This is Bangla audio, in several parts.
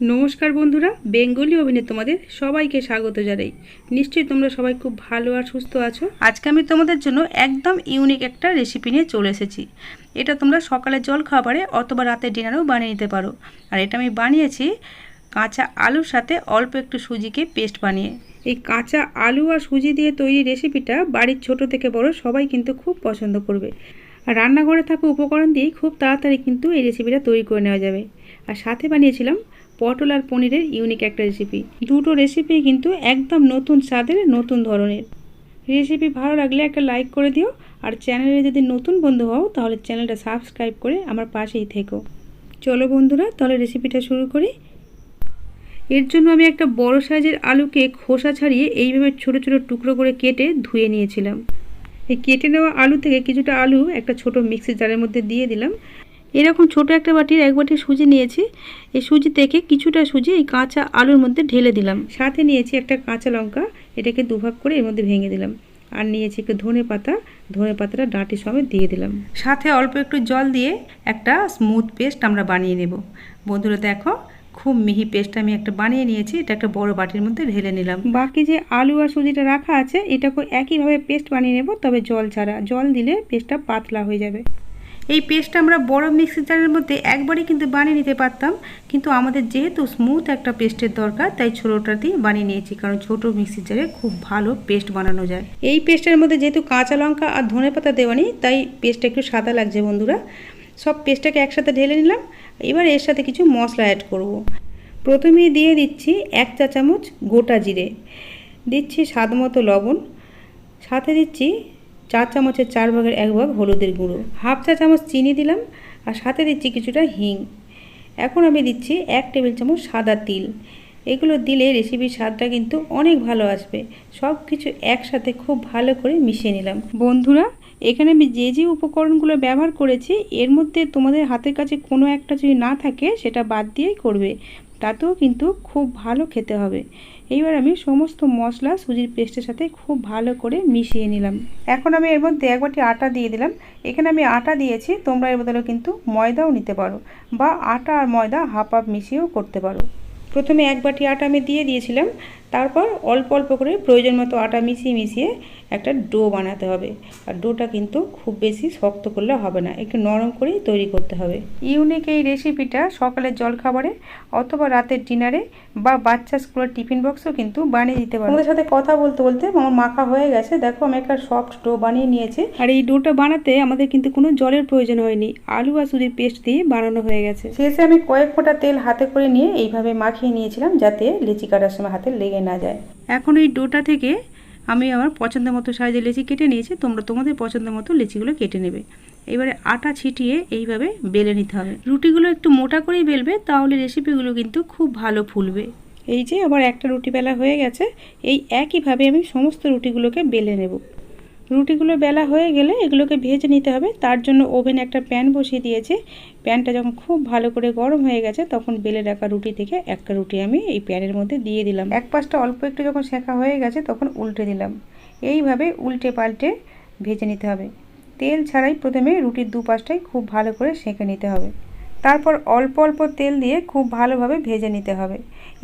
নমস্কার বন্ধুরা, বেঙ্গলি অভিনে তোমাদের সবাইকে স্বাগত জানাই। নিশ্চয়ই তোমরা সবাই খুব ভালো আর সুস্থ আছো। আজকে আমি তোমাদের জন্য একদম ইউনিক একটা রেসিপি নিয়ে চলে এসেছি। এটা তোমরা সকালে জল খাবারে অথবা রাতের ডিনারেও বানিয়ে নিতে পারো। আর এটা আমি বানিয়েছি কাঁচা আলুর সাথে অল্প একটু সুজিকে পেস্ট বানিয়ে। এই কাঁচা আলু আর সুজি দিয়ে তৈরি রেসিপিটা বাড়ির ছোট থেকে বড় সবাই কিন্তু খুব পছন্দ করবে। আর রান্নাঘরে থাকা উপকরণ দিয়েই খুব তাড়াতাড়ি কিন্তু এই রেসিপিটা তৈরি করে নেওয়া যাবে। আর সাথে বানিয়েছিলাম পটল আর পনিরের ইউনিক একটা রেসিপি দুটো রেসিপি কিন্তু একদম নতুন স্বাদের, নতুন ধরনের। রেসিপি ভালো লাগলে একটা লাইক করে দিও, আর চ্যানেলে যদি নতুন বন্ধু হও, তাহলে চ্যানেলটা সাবস্ক্রাইব করে আমার পাশেই থেকো। চলো বন্ধুরা, তাহলে রেসিপিটা শুরু করি। এর জন্য আমি একটা বড় সাইজের আলুকে খোসা ছাড়িয়ে এইভাবে ছোট ছোট টুকরো করে কেটে ধুয়ে নিয়েছিলাম। এই কেটে নেওয়া আলু থেকে কিছুটা আলু একটা ছোট মিক্সি জারের মধ্যে দিয়ে দিলাম। এরকম ছোট একটা বাটির এক বাটি সুজি নিয়েছি। এই সুজি থেকে কিছুটা সুজি এই কাঁচা আলুর মধ্যে ঢেলে দিলাম। সাথে নিয়েছি একটা কাঁচা লঙ্কা, এটাকে দুভাগ করে এর মধ্যে ভেঙে দিলাম। আর নিয়েছি একটু ধনে পাতা, ধনে পাতাটা ডাঁটি সমেত দিয়ে দিলাম। সাথে অল্প একটু জল দিয়ে একটা স্মুথ পেস্ট আমরা বানিয়ে নেব। বন্ধুরা দেখো, খুব মিহি পেস্ট আমি একটা বানিয়ে নিয়েছি, এটা একটা বড় বাটির মধ্যে ঢেলে নিলাম। বাকি যে আলু আর সুজিটা রাখা আছে এটাকে একইভাবে পেস্ট বানিয়ে নেব, তবে জল ছাড়া। জল দিলে পেস্টটা পাতলা হয়ে যাবে। এই পেস্টটা আমরা বড় মিক্সি জারের মধ্যে একবারই কিন্তু বানিয়ে নিতে পারতাম। কিন্তু আমাদের যেহেতু স্মুথ একটা পেস্টের দরকার, তাই ছোটোটা দিয়ে বানিয়ে নিয়েছি, কারণ ছোট মিক্সি জারে খুব ভালো পেস্ট বানানো যায়। এই পেস্টের মধ্যে যেহেতু কাঁচা লঙ্কা আর ধনে পাতা দেওয়া নেই, তাই পেস্টটা একটু সাদা লাগছে বন্ধুরা। সব পেস্টটাকে একসাথে ঢেলে নিলাম। এবার এর সাথে কিছু মশলা অ্যাড করব। প্রথমেই দিয়ে দিচ্ছি এক চা চামচ গোটা জিরে। দিচ্ছি স্বাদ মতো লবণ। সাথে দিচ্ছি চার চামচের চার ভাগের এক ভাগ হলুদের গুঁড়ো। হাফ চা চামচ চিনি দিলাম আর সাথে দিচ্ছি কিছুটা হিং। এখন আমি দিচ্ছি এক টেবিল চামচ সাদা তিল। এগুলো দিলে রেসিপির স্বাদটা কিন্তু অনেক ভালো আসবে। সব কিছু একসাথে খুব ভালো করে মিশিয়ে নিলাম। বন্ধুরা, এখানে আমি যে যে উপকরণগুলো ব্যবহার করেছি, এর মধ্যে তোমাদের হাতের কাছে কোনো একটা যদি না থাকে, সেটা বাদ দিয়েই করবে। তাতেও কিন্তু খুব ভালো খেতে হবে। এইবার আমি সমস্ত মশলা সুজির পেস্টের সাথে খুব ভালো করে মিশিয়ে নিলাম। এখন আমি এর মধ্যে এক বাটি আটা দিয়ে দিলাম। এখানে আমি আটা দিয়েছি, তোমরা এর বদলে কিন্তু ময়দাও নিতে পারো বা আটা আর ময়দা হাফ হাফ মিশিয়েও করতে পারো। প্রথমে এক বাটি আটা আমি দিয়ে দিয়েছিলাম। তারপর অল্প অল্প করে প্রয়োজন মতো আটা মিশিয়ে মিশিয়ে একটা ডো বানাতে হবে। আর ডোটা কিন্তু খুব বেশি শক্ত করলে হবে না একটু নরম করেই তৈরি করতে হবে। ইউনিক এই রেসিপিটা সকালের জলখাবারে অথবা রাতের ডিনারে বা বাচ্চা স্কুলের টিফিন বক্সও কিন্তু বানিয়ে দিতে পারো। আমাদের সাথে কথা বলতে বলতে আমার মাখা হয়ে গেছে। দেখো আমি একটা সফট ডো বানিয়ে নিয়েছি। আর এই ডোটা বানাতে আমাদের কিন্তু কোনো জলের প্রয়োজন হয়নি। আলু আর সুজির পেস্ট দিয়ে বানানো হয়ে গেছে। শেষে আমি কয়েক ফোঁটা তেল হাতে করে নিয়ে এইভাবে মাখিয়ে নিয়েছিলাম যাতে লিচি কাটার সময় হাতে লেগে না যায়। এখন এই ডোটা থেকে আমি আমার পছন্দ মতো সাইজে লেচি কেটে নিয়েছি তোমরা তোমাদের পছন্দ মতো লেচিগুলো কেটে নেবে। এবারে আটা ছিটিয়ে এইভাবে বেলে নিতে হবে। রুটিগুলো একটু মোটা করেই বেলবে তাহলে রেসিপিগুলো কিন্তু খুব ভালো ফুলবে। এই যে আবার একটা রুটি বেলা হয়ে গেছে এই একইভাবে আমি সমস্ত রুটিগুলোকে বেলে নেব। রুটিগুলো বেলা হয়ে গেলে এগুলোকে ভেজে নিতে হবে। তার জন্য ওভেনে একটা প্যান বসিয়ে দিয়েছে। প্যানটা যখন খুব ভালো করে গরম হয়ে গেছে, তখন বেলে রাখা রুটি থেকে একটা রুটি আমি এই প্যানের মধ্যে দিয়ে দিলাম। এক পাশটা অল্প একটু যখন শেখা হয়ে গেছে, তখন উল্টে দিলাম। এইভাবে উল্টে পাল্টে ভেজে নিতে হবে। তেল ছাড়াই প্রথমে রুটির দুপাশটাই খুব ভালো করে সেঁকে নিতে হবে। তারপর অল্প অল্প তেল দিয়ে খুব ভালোভাবে ভেজে নিতে হবে।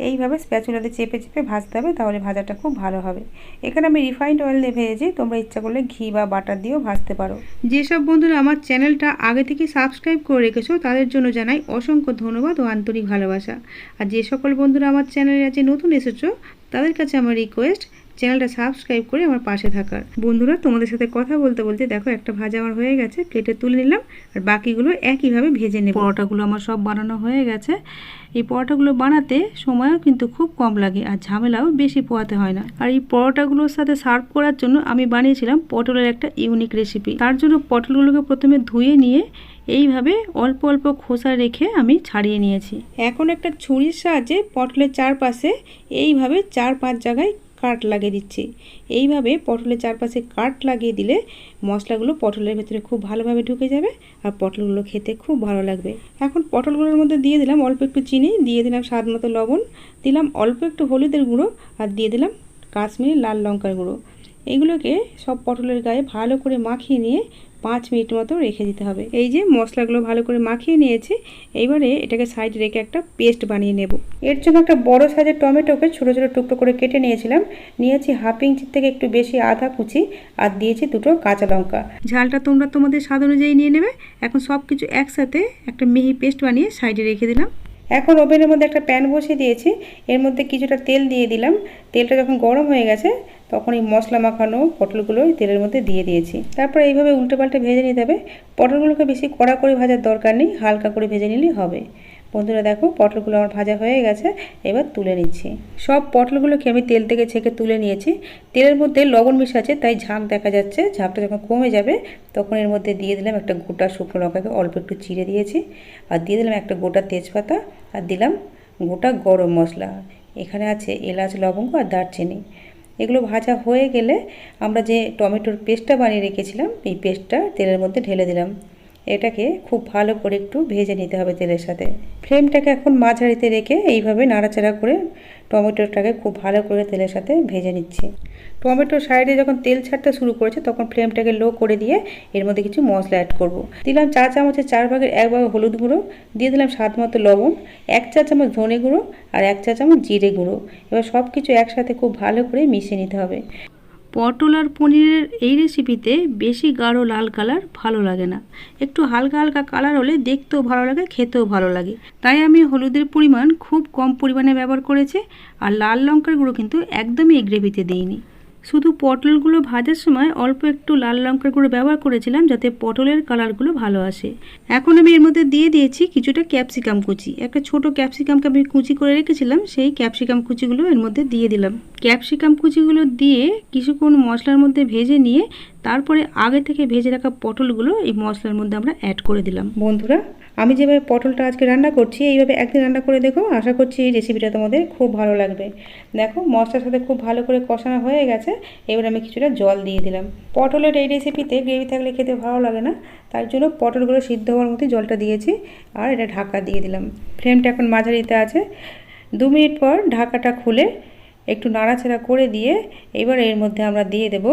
এইভাবে স্প্যাচুলাতে চেপে চেপে ভাজতে হবে, তাহলে ভাজাটা খুব ভালো হবে। এখানে আমি রিফাইন্ড অয়েল দিয়ে ভেজেছি, তোমরা ইচ্ছা করলে ঘি বা বাটার দিয়েও ভাজতে পারো। যেসব বন্ধুরা আমার চ্যানেলটা আগে থেকে সাবস্ক্রাইব করে রেখেছো, তাদের জন্য জানাই অসংখ্য ধন্যবাদ ও আন্তরিক ভালোবাসা। আর যে সকল বন্ধুরা আমার চ্যানেলে আজকে নতুন এসেছ, তাদের কাছে আমার রিকোয়েস্ট চ্যানেলটা সাবস্ক্রাইব করে আমার পাশে থাকার। বন্ধুরা, তোমাদের সাথে কথা বলতে বলতে দেখো একটা ভাজা আমার হয়ে গেছে প্লেটে তুলে নিলাম, আর বাকিগুলো একইভাবে ভেজে নেব। পরোটাগুলো আমার সব বানানো হয়ে গেছে। এই পরোটাগুলো বানাতে সময়ও কিন্তু খুব কম লাগে, আর ঝামেলাও বেশি পোয়াতে হয় না। আর এই পরোটাগুলোর সাথে সার্ভ করার জন্য আমি বানিয়েছিলাম পটলের একটা ইউনিক রেসিপি। তার জন্য পটলগুলোকে প্রথমে ধুয়ে নিয়ে এইভাবে অল্প অল্প খোসা রেখে আমি ছাড়িয়ে নিয়েছি। এখন একটা ছুরির সাহায্যে পটলের চারপাশে এইভাবে চার পাঁচ জায়গায় কাট লাগিয়ে দিচ্ছি। এইভাবে পটলের চারপাশে কাট লাগিয়ে দিলে মশলাগুলো পটলের ভেতরে খুব ভালোভাবে ঢুকে যাবে আর পটলগুলো খেতে খুব ভালো লাগবে। এখন পটলগুলোর মধ্যে দিয়ে দিলাম অল্প একটু চিনি, দিয়ে দিলাম স্বাদ মতো লবণ, দিলাম অল্প একটু হলুদের গুঁড়ো আর দিয়ে দিলাম কাশ্মীরি লাল লঙ্কার গুঁড়ো। এইগুলোকে সব পটলের গায়ে ভালো করে মাখিয়ে নিয়ে পাঁচ মিনিট মতো রেখে দিতে হবে। এই যে মশলাগুলো ভালো করে মাখিয়ে নিয়েছি, এইবারে এটাকে সাইডে রেখে একটা পেস্ট বানিয়ে নেব। এর জন্য একটা বড় সাইজের টমেটোকে ছোটো ছোটো টুকরো করে কেটে নিয়েছিলাম। নিয়েছি হাফ ইঞ্চির থেকে একটু বেশি আধা কুচি আর দিয়েছি দুটো কাঁচা লঙ্কা। ঝালটা তোমরা তোমাদের স্বাদ অনুযায়ী নিয়ে নেবে। এখন সব কিছু একসাথে একটা মিহি পেস্ট বানিয়ে সাইডে রেখে দিলাম। এখন ওভেনের মধ্যে একটা প্যান বসিয়ে দিয়েছি। এর মধ্যে কিছুটা তেল দিয়ে দিলাম। তেলটা যখন গরম হয়ে গেছে তখন এই মশলা মাখানো পটলগুলো তেলের মধ্যে দিয়ে দিয়েছি। তারপর এইভাবে উল্টে পাল্টে ভেজে নিতে হবে। পটলগুলোকে বেশি কড়া করে ভাজার দরকার নেই, হালকা করে ভেজে নিলেই হবে। বন্ধুরা দেখো, পটলগুলো আমার ভাজা হয়ে গেছে, এবার তুলে নিচ্ছি। সব পটলগুলোকে আমি তেল থেকে ছেঁকে তুলে নিয়েছি। তেলের মধ্যে লবণ মিশাচ্ছে, তাই ঝাঁক দেখা যাচ্ছে। ঝাঁকটা যখন কমে যাবে, তখন এর মধ্যে দিয়ে দিলাম একটা গোটা শুকনো লঙ্কাকে অল্প একটু চিড়ে দিয়েছি। আর দিয়ে দিলাম একটা গোটা তেজপাতা, আর দিলাম গোটা গরম মশলা। এখানে আছে এলাচ, লবঙ্গ আর দারচিনি। এগুলো ভাজা হয়ে গেলে আমরা যে টমেটোর পেস্টটা বানিয়ে রেখেছিলাম, এই পেস্টটা তেলের মধ্যে ঢেলে দিলাম। এটাকে খুব ভালো করে একটু ভেজে নিতে হবে তেলের সাথে। ফ্লেমটাকে এখন মাঝারিতে রেখে এইভাবে নাড়াচাড়া করে টমেটোটাকে খুব ভালো করে তেলের সাথে ভেজে নিচ্ছি। টমেটোর সাইডে যখন তেল ছাড়তে শুরু করেছে তখন ফ্লেমটাকে লো করে দিয়ে এর মধ্যে কিছু মশলা অ্যাড করব। দিলাম চা চামচের চার ভাগের এক ভাগ হলুদ গুঁড়ো, দিয়ে দিলাম স্বাদ মতো লবণ, এক চা চামচ ধনে গুঁড়ো আর এক চা চামচ জিরে গুঁড়ো। এবার সব কিছু একসাথে খুব ভালো করে মিশিয়ে নিতে হবে। পটল আর পনিরের এই রেসিপিতে বেশি গাঢ় লাল কালার ভালো লাগে না। একটু হালকা হালকা কালার হলে দেখতেও ভালো লাগে, খেতেও ভালো লাগে। তাই আমি হলুদের পরিমাণ খুব কম পরিমাণে ব্যবহার করেছি, আর লাল লঙ্কার গুঁড়ো কিন্তু একদমই এই গ্রেভিতে দিইনি। শুধু পটলগুলো ভাজার সময় অল্প একটু লাল লঙ্কার গুঁড়ো ব্যবহার করেছিলাম যাতে পটলের কালারগুলো ভালো আসে। এখন আমি এর মধ্যে দিয়ে দিয়েছি কিছুটা ক্যাপসিকাম কুচি। একটা ছোট ক্যাপসিকামকে আমি কুচি করে রেখেছিলাম, সেই ক্যাপসিকাম কুচিগুলো এর মধ্যে দিয়ে দিলাম। ক্যাপসিকাম কুচিগুলো দিয়ে কিছুক্ষণ মশলার মধ্যে ভেজে নিয়ে, তারপরে আগে থেকে ভেজে রাখা পটলগুলো এই মশলার মধ্যে আমরা অ্যাড করে দিলাম। বন্ধুরা আমি যেভাবে পটলটা আজকে রান্না করছি, এইভাবে একদিন রান্না করে দেখো, আশা করছি এই রেসিপিটা তোমাদের খুব ভালো লাগবে। দেখো, মশলার সাথে খুব ভালো করে কষানো হয়ে গেছে, এবার আমি কিছুটা জল দিয়ে দিলাম। পটলের এই রেসিপিতে গ্রেভি থাকলে খেতে ভালো লাগে না, তার জন্য পটলগুলো সিদ্ধ হওয়ার মতো জলটা দিয়েছি, আর এটা ঢাকা দিয়ে দিলাম। ফ্লেমটা এখন মাঝারিতে আছে। দু মিনিট পর ঢাকাটা খুলে একটু নাড়াচাড়া করে দিয়ে এবার এর মধ্যে আমরা দিয়ে দেব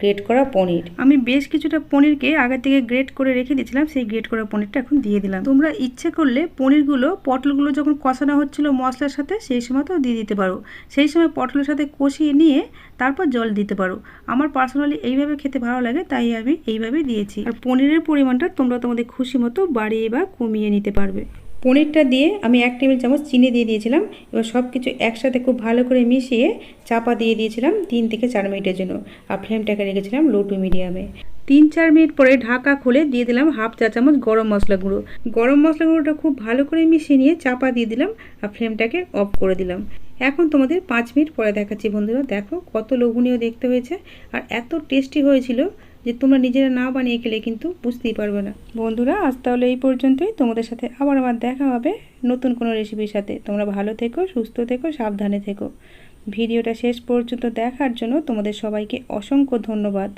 গ্রেট করা পনির। আমি বেশ কিছুটা পনিরকে আগে থেকে গ্রেট করে রেখে দিয়েছিলাম, সেই গ্রেট করা পনিরটা এখন দিয়ে দিলাম। তোমরা ইচ্ছে করলে পনিরগুলো, পটলগুলো যখন কষানো হচ্ছিল মশলার সাথে, সেই সময় তো দিয়ে দিতে পারো। সেই সময় পটলের সাথে কষিয়ে নিয়ে তারপর জল দিতে পারো। আমার পার্সোনালি এইভাবে খেতে ভালো লাগে, তাই আমি এইভাবে দিয়েছি। আর পনিরের পরিমাণটা তোমরা তোমাদের খুশি মতো বাড়িয়ে বা কমিয়ে নিতে পারবে। পনিরটা দিয়ে আমি এক টেবিল চামচ চিনি দিয়ে দিয়েছিলাম। এবার সব কিছু একসাথে খুব ভালো করে মিশিয়ে চাপা দিয়ে দিয়েছিলাম তিন থেকে চার মিনিটের জন্য। আর ফ্লেমটাকে রেখেছিলাম লো টু মিডিয়ামে তিন চার মিনিট পরে ঢাকা খুলে দিয়ে দিলাম হাফ চা চামচ গরম মশলা গুঁড়ো। গরম মশলা গুঁড়োটা খুব ভালো করে মিশিয়ে নিয়ে চাপা দিয়ে দিলাম আর ফ্লেমটাকে অফ করে দিলাম। এখন তোমাদের পাঁচ মিনিট পরে দেখাচ্ছি বন্ধুরা। দেখো কত লোভনীয় দেখতে হয়েছে আর এত টেস্টি হয়েছিল। যে তোমরা নিজেরা না বানিয়ে খেলে কিন্তু বুঝতেই পারবে না। বন্ধুরা, আজ তাহলে এই পর্যন্তই। তোমাদের সাথে আবার আমার দেখা হবে নতুন কোনো রেসিপির সাথে। তোমরা ভালো থেকো, সুস্থ থেকো, সাবধানে থেকো। ভিডিওটা শেষ পর্যন্ত দেখার জন্য তোমাদের সবাইকে অসংখ্য ধন্যবাদ।